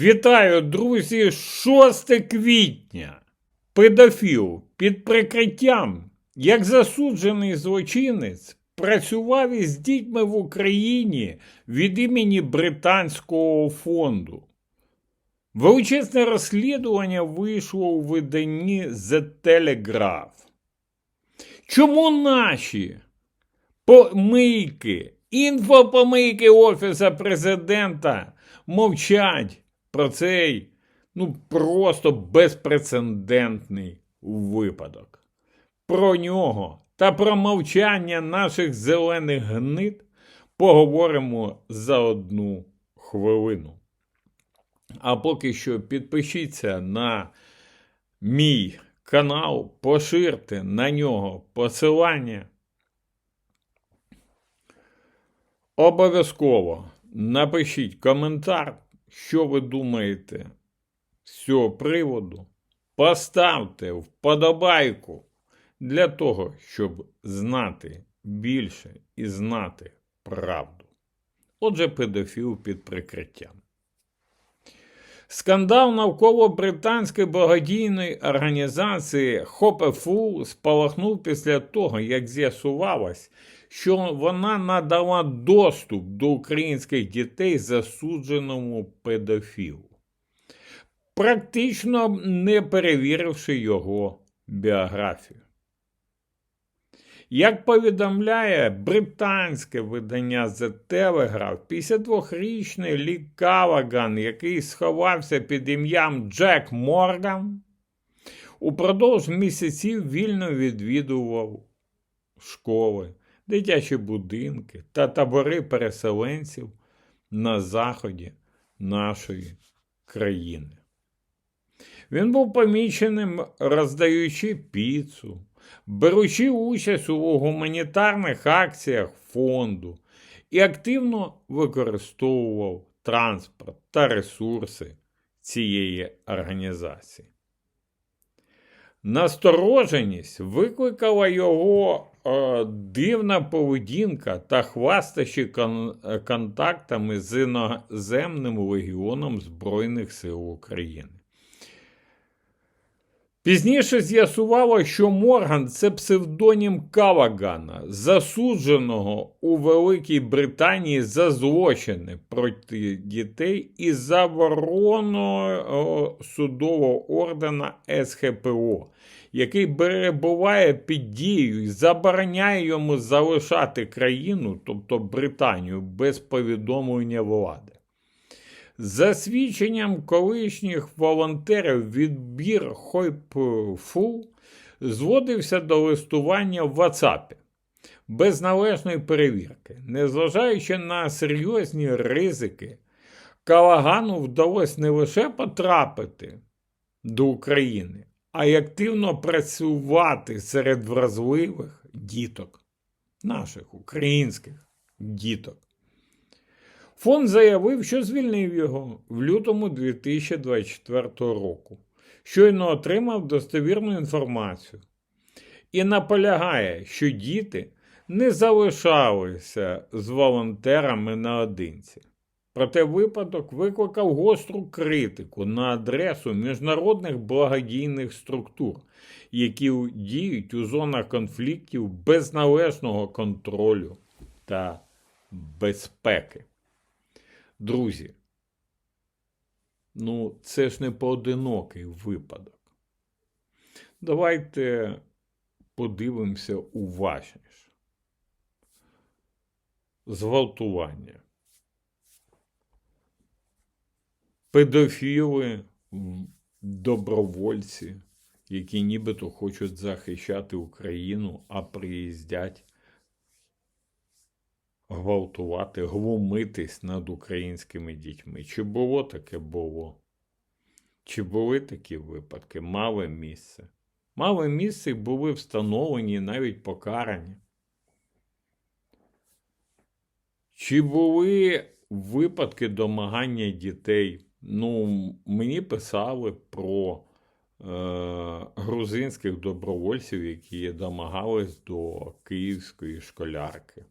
Вітаю, друзі! 6 квітня. Педофіл під прикриттям, як засуджений злочинець, працював із дітьми в Україні від імені Британського фонду. Величезне розслідування вийшло у виданні The Telegraph. Чому наші помийки, інфопомийки Офіса президента мовчать про цей ну просто безпрецедентний випадок? Про нього та про мовчання наших зелених гнид поговоримо за одну хвилину. А поки що підпишіться на мій канал, поширте на нього посилання. Обов'язково напишіть коментар, що ви думаєте з цього приводу. Поставте вподобайку для того, щоб знати більше і знати правду. Отже, педофіл під прикриттям. Скандал навколо британської благодійної організації Хопефул спалахнув після того, як з'ясувалось, що вона надала доступ до українських дітей засудженому педофілу, практично не перевіривши його біографію. Як повідомляє британське видання The Telegraph, 52-річний Лі Калаган, який сховався під ім'ям Джек Морган, упродовж місяців вільно відвідував школи, дитячі будинки та табори переселенців на заході нашої країни. Він був поміченим, роздаючи піцу, беручи участь у гуманітарних акціях фонду і активно використовував транспорт та ресурси цієї організації. Настороженість викликала його е, дивна поведінка та хвастащі кон- контактами з іноземним легіоном Збройних сил України. Пізніше з'ясувало, що Морган це псевдонім Калагана, засудженого у Великій Британії за злочини проти дітей і заборону судового ордена СХПО, який перебуває під дією і забороняє йому залишати країну, тобто Британію, без повідомлення влади. За свідченням колишніх волонтерів відбір Хойпфул зводився до листування в WhatsApp без належної перевірки. Незважаючи на серйозні ризики, Калагану вдалося не лише потрапити до України, а й активно працювати серед вразливих діток, наших українських діток. Фонд заявив, що звільнив його в лютому 2024 року, щойно отримав достовірну інформацію і наполягає, що діти не залишалися з волонтерами наодинці. Проте випадок викликав гостру критику на адресу міжнародних благодійних структур, які діють у зонах конфліктів без належного контролю та безпеки. Друзі, ну це ж не поодинокий випадок. Давайте подивимося уважніше. Зґвалтування. Педофіли, добровольці, які нібито хочуть захищати Україну, а приїздять гвалтувати, глумитись над українськими дітьми. Чи було таке було? Чи були такі випадки? Мали місце. Мали місце і були встановлені навіть покарані. Чи були випадки домагання дітей? Ну, мені писали про е, грузинських добровольців, які домагались до київської школярки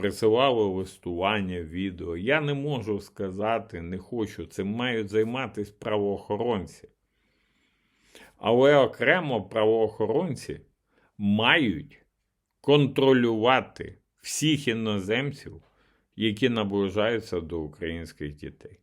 присилали листування, відео. Я не можу сказати, не хочу. Цим мають займатися правоохоронці. Але окремо правоохоронці мають контролювати всіх іноземців, які наближаються до українських дітей.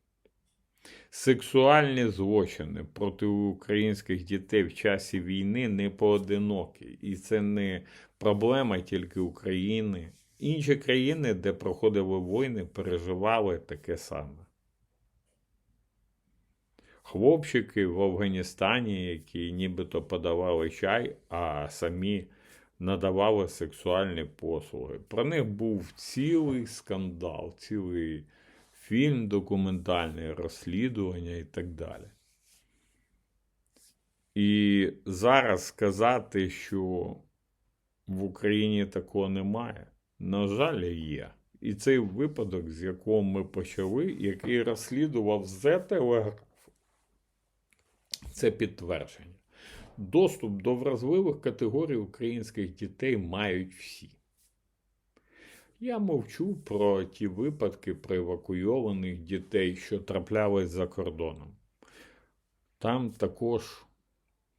Сексуальні злочини проти українських дітей в часі війни не поодинокі. І це не проблема тільки України. Інші країни, де проходили війни, переживали таке саме. Хлопчики в Афганістані, які нібито подавали чай, а самі надавали сексуальні послуги. Про них був цілий скандал, цілий фільм документальний, розслідування і так далі. І зараз сказати, що в Україні такого немає, на жаль, є. І цей випадок, з якого ми почали, який розслідував з це підтвердження. Доступ до вразливих категорій українських дітей мають всі. Я мовчу про ті випадки про евакуйованих дітей, що траплялись за кордоном. Там також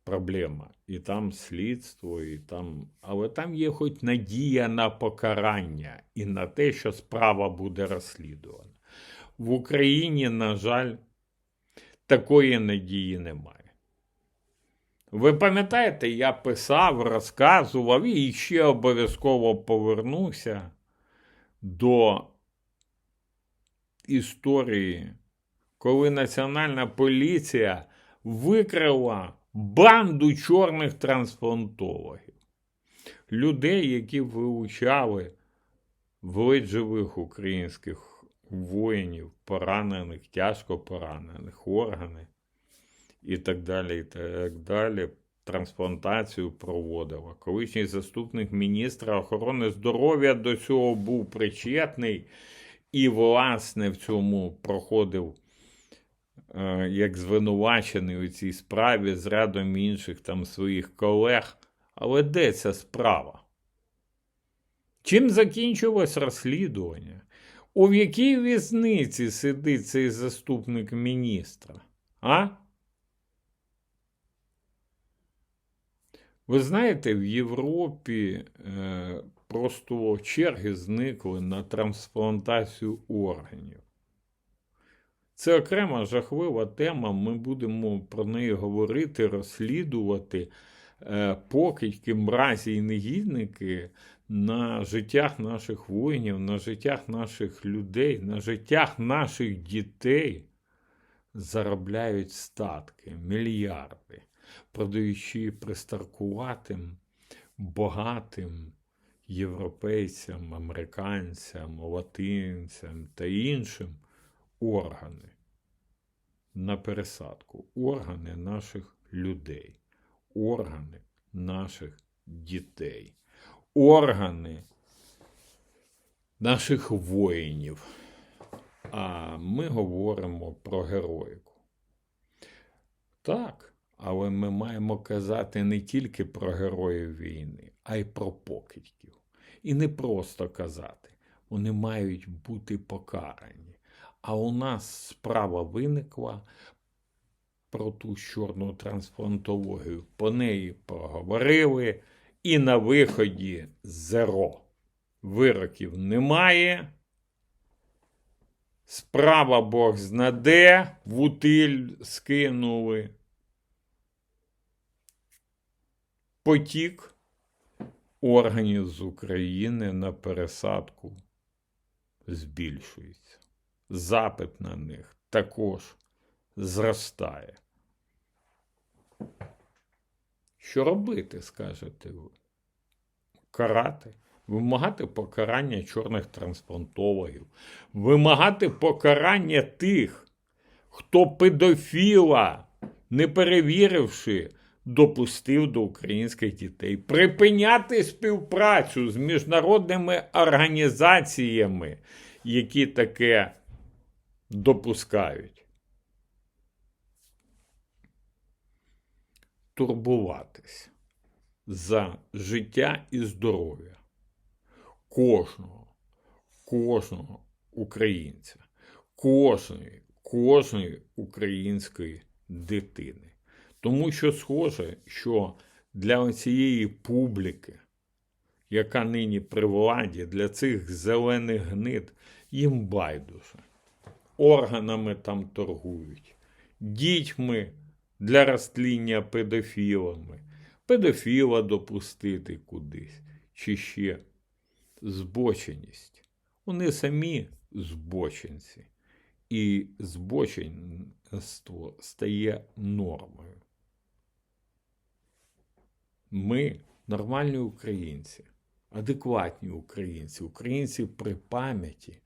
проблема, і там слідство, і там... але там є хоч надія на покарання і на те, що справа буде розслідувана. В Україні, на жаль, такої надії немає. Ви пам'ятаєте, я писав, розказував і ще обов'язково повернуся до історії, коли Національна поліція викрила банду чорних трансплантологів, людей, які вилучали в живих українських воїнів, поранених, тяжко поранених, органи і так далі, і так далі. Трансплантацію проводила. Колишній заступник міністра охорони здоров'я до цього був причетний і, власне, в цьому проходив як звинувачений у цій справі з рядом інших там своїх колег. Але де ця справа? Чим закінчилось розслідування? У якій в'язниці сидить цей заступник міністра? А? Ви знаєте, в Європі е, просто черги зникли на трансплантацію органів. Це окрема жахлива тема. Ми будемо про неї говорити, розслідувати е, покидьки, мразі і негідники на життях наших воїнів, на життях наших людей, на життях наших дітей заробляють статки, мільярди продаючи пристаркуватим, багатим європейцям, американцям, латинцям та іншим органи на пересадку, органи наших людей, органи наших дітей, органи наших воїнів. А ми говоримо про героїку. Так, але ми маємо казати не тільки про героїв війни, а й про покидьків. І не просто казати. Вони мають бути покарані. А у нас справа виникла про ту чорну трансплантологію. По неї поговорили, і на виході зеро. Вироків немає. Справа Бог знаде, в утиль скинули. потік органів з України на пересадку збільшується. Запит на них також зростає. Що робити, скажете ви? Карати, вимагати покарання чорних трансплантологів, вимагати покарання тих, хто педофіла, не перевіривши допустив до українських дітей, припиняти співпрацю з міжнародними організаціями, які таке допускають. Турбуватись за життя і здоров'я кожного, кожного українця, кожної, кожної української дитини. Тому що схоже, що для цієї публіки, яка нині при владі, для цих зелених гнид, їм байдуже. Органами там торгують, дітьми для розтління педофілами, педофіла допустити кудись, чи ще збоченість. Вони самі збочинці, і збоченство стає нормою. Ми нормальні українці, адекватні українці, українці при пам'яті,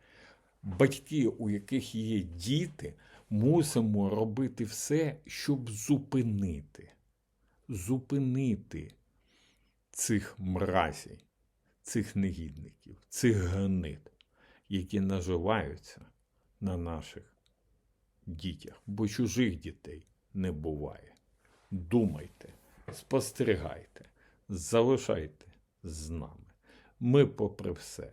батьки, у яких є діти, мусимо робити все, щоб зупинити, зупинити цих мразей, цих негідників, цих гнид, які наживаються на наших дітях, бо чужих дітей не буває. Думайте, спостерігайте, залишайте з нами. Ми, попри все,